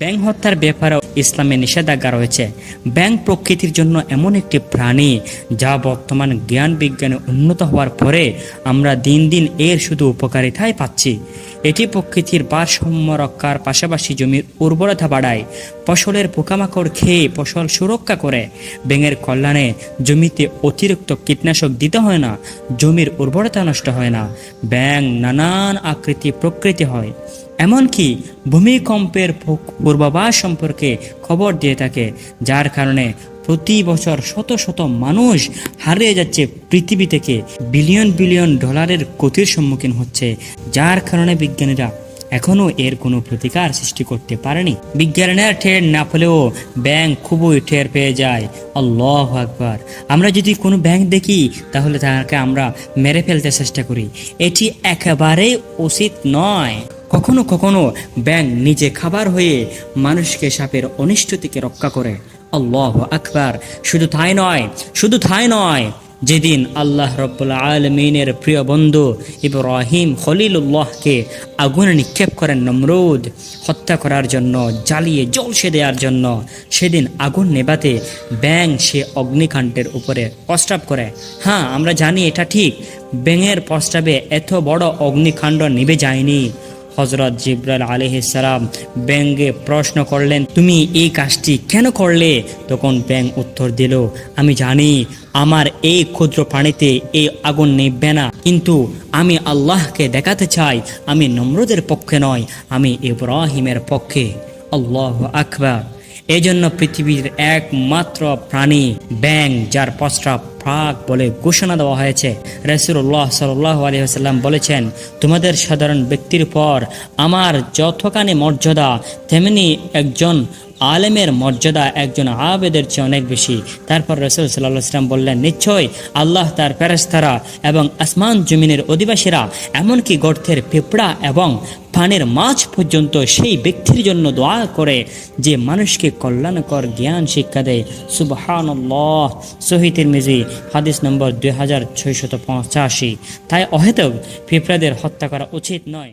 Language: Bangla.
ব্যাং হত্যার ব্যাপারেও ইসলামে নিষেধাজ্ঞা রয়েছে। ব্যাং প্রকৃতির জন্য এমন একটি প্রাণী যা বর্তমান জ্ঞান বিজ্ঞানে উন্নত হওয়ার পরে আমরা দিন দিন এর শুধু উপকারিতাই পাচ্ছি। এটি প্রকৃতির ভারসাম্য রক্ষার পাশাপাশি জমির উর্বরতা বাড়ায়, ফসলের পোকামাকড় খেয়ে ফসল সুরক্ষা করে। ব্যাঙের কল্যাণে জমিতে অতিরিক্ত কীটনাশক দিতে হয় না, জমির উর্বরতা নষ্ট হয় না। ব্যাং নানান আকৃতি প্রকৃতি হয়। এমনকি ভূমিকম্পের পূর্বাভাস সম্পর্কে খবর দিয়ে থাকে, যার কারণে প্রতি বছর শত শত মানুষ হারিয়ে যাচ্ছে পৃথিবী থেকে বিলিয়ন বিলিয়ন ডলারের ক্ষতির সম্মুখীন হচ্ছে, যার কারণে বিজ্ঞানীরা এখনও এর কোনো প্রতিকার সৃষ্টি করতে পারেনি। বিজ্ঞানের ঠের না পেলেও ব্যাংক খুবই ঠের পেয়ে যায়। আল্লাহ আকবার। আমরা যদি কোনো ব্যাংক দেখি, তাহলে তাকে আমরা মেরে ফেলতে চেষ্টা করি। এটি একেবারেই উচিত নয়। কখনো কখনো ব্যাং নিজে খাবার হয়ে মানুষকে সাপের অনিষ্ট থেকে রক্ষা করে। আল্লাহ আকবার। শুধু তাই নয়, শুধু তাই নয়, যেদিন আল্লাহ রব্বুল আলমিনের প্রিয় বন্ধু ইব্রাহিম খলিলুল্লাহকে আগুনে নিক্ষেপ করেন নমরুদ, হত্যা করার জন্য, জ্বালিয়ে জলসে দেওয়ার জন্য, সেদিন আগুন নেবাতে ব্যাং সে অগ্নিকাণ্ডের উপরে প্রস্তাব করে। হ্যাঁ আমরা জানি এটা ঠিক। ব্যাঙের প্রস্তাবে এত বড় অগ্নিকাণ্ড নিভে যায়নি। হজরত জিব্রাল আলহিসাম ব্যাঙ্গে প্রশ্ন করলেন, তুমি এই কাজটি কেন করলে? তখন ব্যাং উত্তর দিল, আমি জানি আমার এই ক্ষুদ্র প্রাণীতে এই আগুন নিববে না, কিন্তু আমি আল্লাহকে দেখাতে চাই, আমি নম্রদের পক্ষে নয়, আমি ইব্রাহিমের পক্ষে। আল্লাহ আকবার। এই জন্য পৃথিবীর একমাত্র প্রাণী ব্যাং, যার প্রস্রাব প্রাক বলে ঘোষণা দেওয়া হয়েছে। রসুল্লাহ সাল্লাহ আলহিহাল্লাম বলেছেন, তোমাদের সাধারণ ব্যক্তির পর আমার যতখানি মর্যাদা, তেমনি একজন আলেমের মর্যাদা, একজন আবেদের চেয়ে অনেক বেশি। তারপর রসুল সাল্লাহ সাল্লাম বললেন, নিশ্চয় আল্লাহ তার প্যারেস্তারা এবং আসমান জমিনের অধিবাসীরা এমনকি গর্থের পেপড়া এবং পানের মাছ পর্যন্ত সেই ব্যক্তির জন্য দোয়া করে যে মানুষকে কল্যাণকর জ্ঞান শিক্ষা দেয়। সুবহানাল্লাহ। সহিতের মেজি হাদিস নম্বর দুই তাই অহেতুক ফিফরাদের হত্যা করা উচিত নয়।